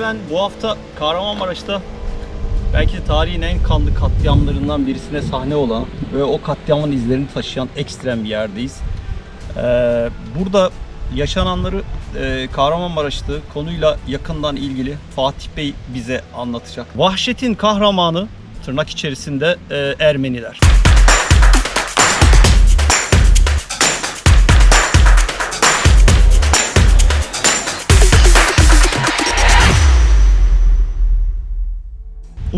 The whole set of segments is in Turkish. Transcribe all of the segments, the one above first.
Ben bu hafta Kahramanmaraş'ta belki de tarihin en kanlı katliamlarından birisine sahne olan ve o katliamın izlerini taşıyan ekstrem bir yerdeyiz. Ee, burada yaşananları e, Kahramanmaraş'ta konuyla yakından ilgili Fatih Bey bize anlatacak. Vahşetin kahramanı tırnak içerisinde e, Ermeniler.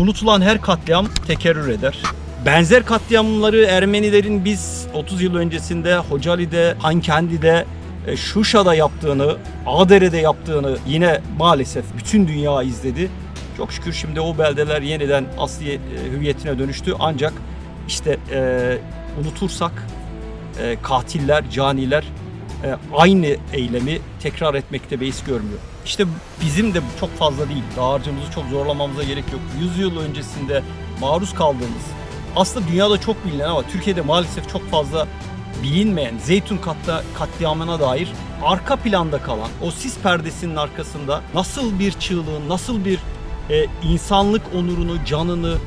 Unutulan her katliam tekerrür eder. Benzer katliamları Ermenilerin biz 30 yıl öncesinde Hocali'de, Hankendi'de, e, Şuşa'da yaptığını, Ağdere'de yaptığını yine maalesef bütün dünya izledi. Çok şükür şimdi o beldeler yeniden asli e, hüviyetine dönüştü. Ancak işte e, unutursak e, katiller, caniler aynı eylemi tekrar etmekte beis görmüyor. İşte bizim de çok fazla değil, dağarcığımızı çok zorlamamıza gerek yok. 100 yıl öncesinde maruz kaldığımız, aslında dünyada çok bilinen ama Türkiye'de maalesef çok fazla bilinmeyen Zeytun katla, katliamına dair arka planda kalan o sis perdesinin arkasında nasıl bir çığlığın, nasıl bir e, insanlık onurunu, canını,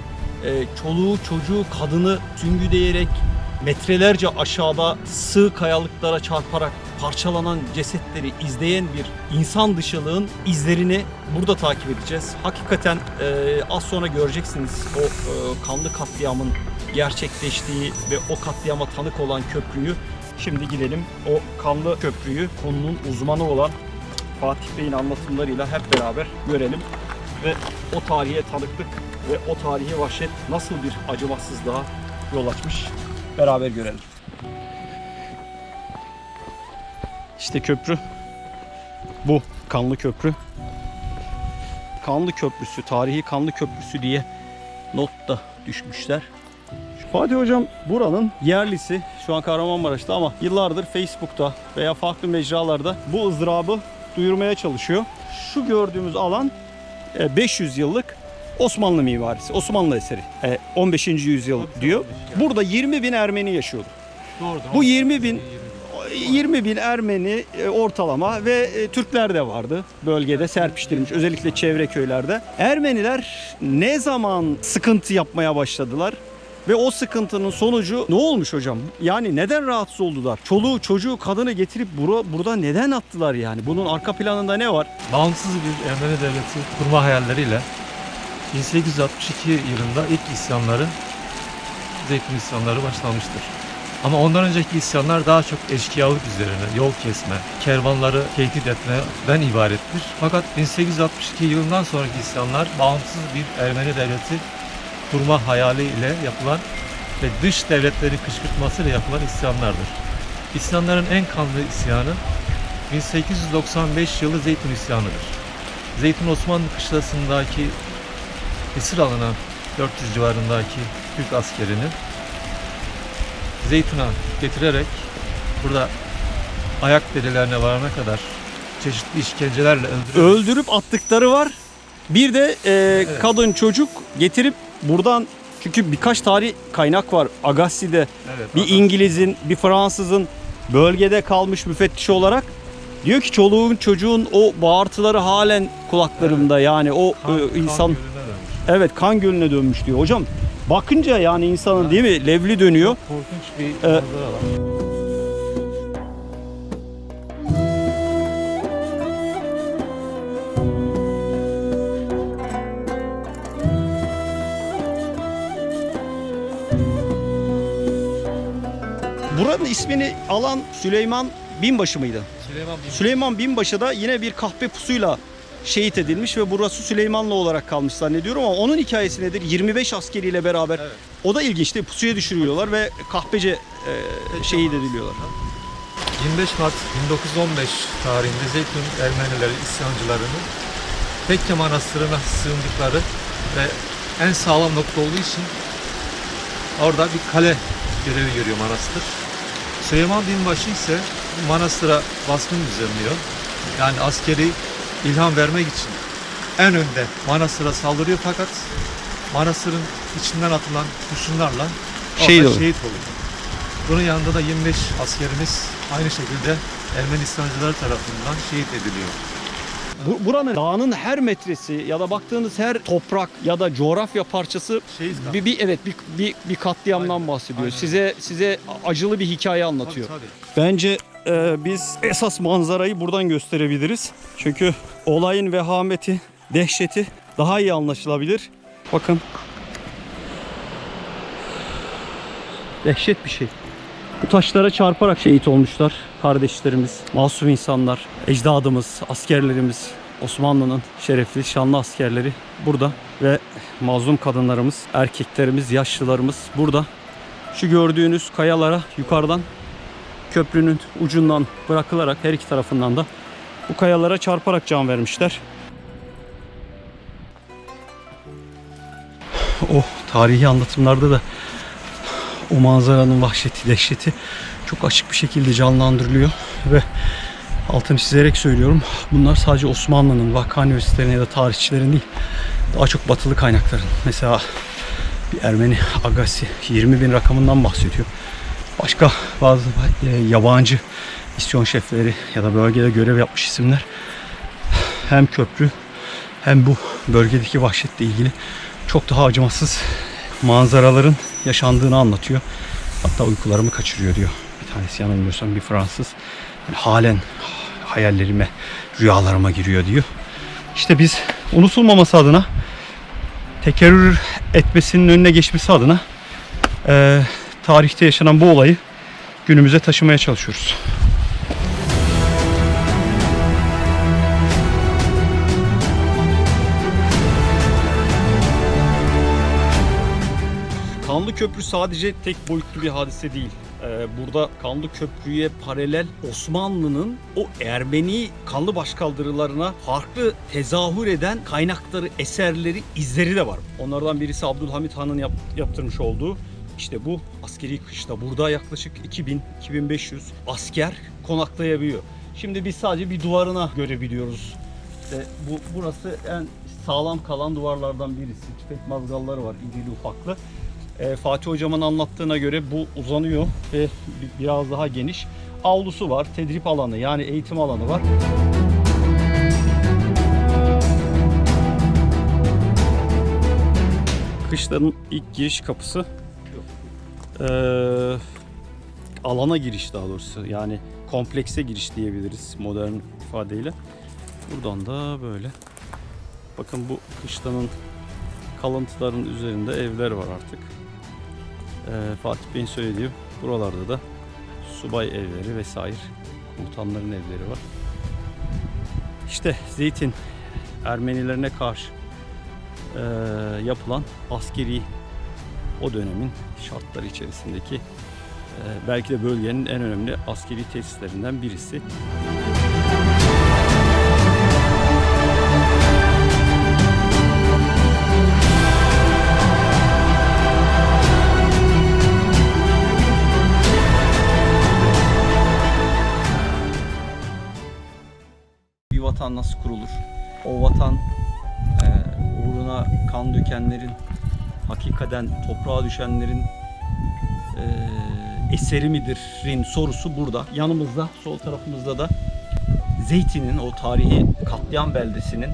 e, çoluğu, çocuğu, kadını süngüdeyerek metrelerce aşağıda sığ kayalıklara çarparak parçalanan cesetleri izleyen bir insan dışılığın izlerini burada takip edeceğiz. Hakikaten e, az sonra göreceksiniz o e, kanlı katliamın gerçekleştiği ve o katliama tanık olan köprüyü. Şimdi gidelim o kanlı köprüyü konunun uzmanı olan Fatih Bey'in anlatımlarıyla hep beraber görelim ve o tarihe tanıklık ve o tarihi vahşet nasıl bir acımasızlığa yol açmış beraber görelim. İşte köprü bu Kanlı Köprü. Kanlı Köprüsü, tarihi Kanlı Köprüsü diye not da düşmüşler. Fatih Hocam buranın yerlisi şu an Kahramanmaraş'ta ama yıllardır Facebook'ta veya farklı mecralarda bu ızdırabı duyurmaya çalışıyor. Şu gördüğümüz alan e, 500 yıllık Osmanlı mimarisi, Osmanlı eseri. E, 15. yüzyıl diyor. Burada 20 bin Ermeni yaşıyordu. Bu 20 bin 20 bin Ermeni e, ortalama ve e, Türkler de vardı bölgede serpiştirilmiş özellikle çevre köylerde. Ermeniler ne zaman sıkıntı yapmaya başladılar? Ve o sıkıntının sonucu ne olmuş hocam? Yani neden rahatsız oldular? Çoluğu, çocuğu, kadını getirip bura, burada neden attılar yani? Bunun arka planında ne var? Bağımsız bir Ermeni devleti kurma hayalleriyle 1862 yılında ilk isyanları, Zeytin isyanları başlamıştır. Ama ondan önceki isyanlar daha çok eşkıyalık üzerine, yol kesme, kervanları tehdit etmeden ibarettir. Fakat 1862 yılından sonraki isyanlar bağımsız bir Ermeni devleti kurma hayaliyle yapılan ve dış devletleri kışkırtmasıyla yapılan isyanlardır. İsyanların en kanlı isyanı 1895 yılı Zeytin isyanıdır. Zeytin Osmanlı kışlasındaki esir alınan 400 civarındaki Türk askerini Zeytun'a getirerek burada ayak derilerine varana kadar çeşitli işkencelerle öldürerek Öldürüp attıkları var. Bir de e, kadın çocuk getirip buradan çünkü birkaç tarih kaynak var. Agassi'de Evet, bir Agas- İngiliz'in, bir Fransızın bölgede kalmış müfettiş olarak diyor ki çoluğun çocuğun o bağırtıları halen kulaklarımda. Yani o kan- e, kan insan dönmüş. Evet kan gölüne dönmüş diyor. Hocam bakınca yani insanın değil mi levli dönüyor. Korkunç bir Ee, manzara var. Buranın ismini alan Süleyman Binbaşı mıydı? Süleyman Bin Süleyman Binbaşı da yine bir kahpe pusuyla şehit edilmiş ve burası Süleymanlı olarak kalmış zannediyorum ama onun hikayesi nedir? 25 askeriyle beraber Evet. o da ilginç değil pusuya düşürüyorlar ve kahpece e, şehit ediliyorlar. 25 Mart 1915 tarihinde Zeytin Ermenileri isyancılarının Tekke Manastırı'na sığındıkları ve en sağlam nokta olduğu için orada bir kale görevi görüyor manastır. Süleyman Binbaşı ise manastıra baskın düzenliyor. Yani askeri ilham vermek için en önde manastıra saldırıyor fakat manastırın içinden atılan kurşunlarla Şehit oluyor. şehit oluyor. Bunun yanında da 25 askerimiz aynı şekilde Ermeni isyancıları tarafından şehit ediliyor. Bu, buranın dağının her metresi ya da baktığınız her toprak ya da coğrafya parçası bir, bir evet bir, bir, bir katliamdan bahsediyor. Aynen. Size size acılı bir hikaye anlatıyor. Tabii, tabii. Bence e, biz esas manzarayı buradan gösterebiliriz. Çünkü olayın vehameti, dehşeti daha iyi anlaşılabilir. Bakın. Dehşet bir şey. Bu taşlara çarparak şehit olmuşlar kardeşlerimiz, masum insanlar, ecdadımız, askerlerimiz, Osmanlı'nın şerefli, şanlı askerleri burada ve mazlum kadınlarımız, erkeklerimiz, yaşlılarımız burada. Şu gördüğünüz kayalara yukarıdan köprünün ucundan bırakılarak her iki tarafından da bu kayalara çarparak can vermişler. O tarihi anlatımlarda da o manzaranın vahşeti, dehşeti çok açık bir şekilde canlandırılıyor ve altını çizerek söylüyorum. Bunlar sadece Osmanlı'nın, Vakka Üniversitelerinin ya da tarihçilerin değil, daha çok batılı kaynakların. Mesela bir Ermeni Agassi 20 bin rakamından bahsediyor. Başka bazı e, yabancı misyon şefleri ya da bölgede görev yapmış isimler hem köprü hem bu bölgedeki vahşetle ilgili çok daha acımasız manzaraların yaşandığını anlatıyor. Hatta uykularımı kaçırıyor diyor. Bir tanesi yanılmıyorsam bir Fransız. Yani halen hayallerime, rüyalarıma giriyor diyor. İşte biz unutulmaması adına tekerrür etmesinin önüne geçmesi adına eee, tarihte yaşanan bu olayı günümüze taşımaya çalışıyoruz. Kanlı Köprü sadece tek boyutlu bir hadise değil. Ee, burada Kanlı Köprü'ye paralel Osmanlı'nın o Ermeni kanlı başkaldırılarına farklı tezahür eden kaynakları, eserleri, izleri de var. Onlardan birisi Abdülhamit Han'ın yap- yaptırmış olduğu işte bu askeri kışla burada yaklaşık 2000-2500 asker konaklayabiliyor. Şimdi biz sadece bir duvarına görebiliyoruz. İşte bu burası en sağlam kalan duvarlardan birisi. Tüfek mazgalları var irili ufaklı. Ee, Fatih hocamın anlattığına göre bu uzanıyor ve bi- biraz daha geniş. Avlusu var, tedrip alanı yani eğitim alanı var. Kışlanın ilk giriş kapısı ee, alana giriş daha doğrusu yani komplekse giriş diyebiliriz modern ifadeyle. Buradan da böyle. Bakın bu kışlanın kalıntıların üzerinde evler var artık. Ee, Fatih Bey'in söylediği buralarda da subay evleri vesaire komutanların evleri var. İşte Zeytin Ermenilerine karşı e, yapılan askeri o dönemin şartları içerisindeki e, belki de bölgenin en önemli askeri tesislerinden birisi. bir vatan nasıl kurulur? O vatan e, uğruna kan dökenlerin, hakikaten toprağa düşenlerin e, eseri midir'in sorusu burada. Yanımızda, sol tarafımızda da Zeytin'in, o tarihi katliam beldesinin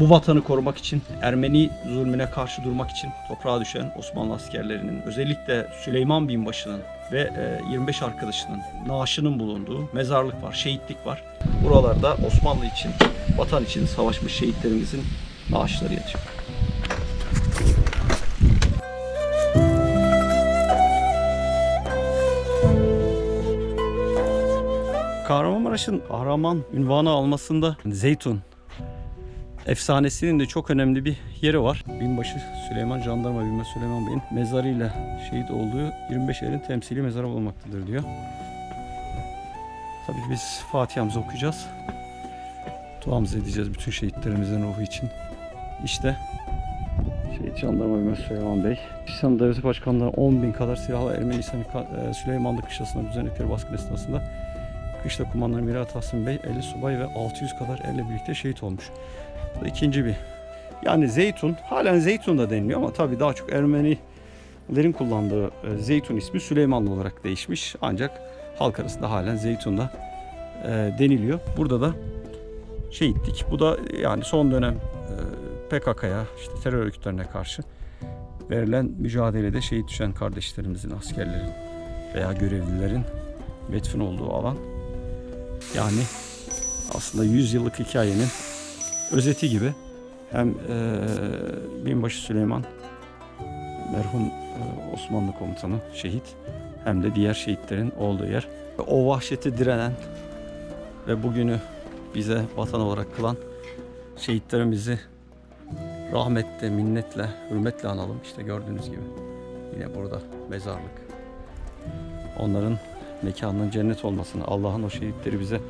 bu vatanı korumak için, Ermeni zulmüne karşı durmak için toprağa düşen Osmanlı askerlerinin, özellikle Süleyman Binbaşı'nın ve e, 25 arkadaşının naaşının bulunduğu mezarlık var, şehitlik var. Buralarda Osmanlı için, vatan için savaşmış şehitlerimizin naaşları yatıyor. Kahramanmaraş'ın Kahraman ünvanı almasında Zeytun efsanesinin de çok önemli bir yeri var. Binbaşı Süleyman Jandarma Binbaşı Süleyman Bey'in mezarıyla şehit olduğu 25 erin temsili mezarı bulunmaktadır diyor. Tabii biz Fatiha'mızı okuyacağız. Duamızı edeceğiz bütün şehitlerimizin ruhu için. İşte Şehit Jandarma Binbaşı Süleyman Bey. İslam Devleti Başkanlığı 10 bin kadar silahlı Ermeni İslami Ka- e, Süleymanlı Kışlası'na baskın esnasında Kışla kumandanı Mirat Tahsin Bey 50 subay ve 600 kadar elle birlikte şehit olmuş. Bu da ikinci bir. Yani Zeytun, halen Zeytun da deniliyor ama tabii daha çok Ermenilerin kullandığı e, Zeytun ismi Süleymanlı olarak değişmiş. Ancak halk arasında halen Zeytun'da e, deniliyor. Burada da şehitlik. Bu da yani son dönem e, PKK'ya işte terör örgütlerine karşı verilen mücadelede şehit düşen kardeşlerimizin, askerlerin veya görevlilerin metfun olduğu alan. Yani aslında 100 yıllık hikayenin özeti gibi hem e, Binbaşı Süleyman merhum e, Osmanlı komutanı şehit hem de diğer şehitlerin olduğu yer. O vahşeti direnen ve bugünü bize vatan olarak kılan şehitlerimizi rahmetle, minnetle, hürmetle analım. İşte gördüğünüz gibi yine burada mezarlık. Onların mekanının cennet olmasını, Allah'ın o şehitleri bize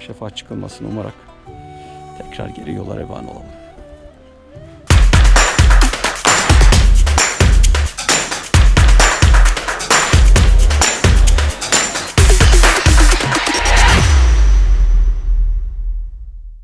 şefaat çıkılmasını umarak tekrar geri yola revan olalım.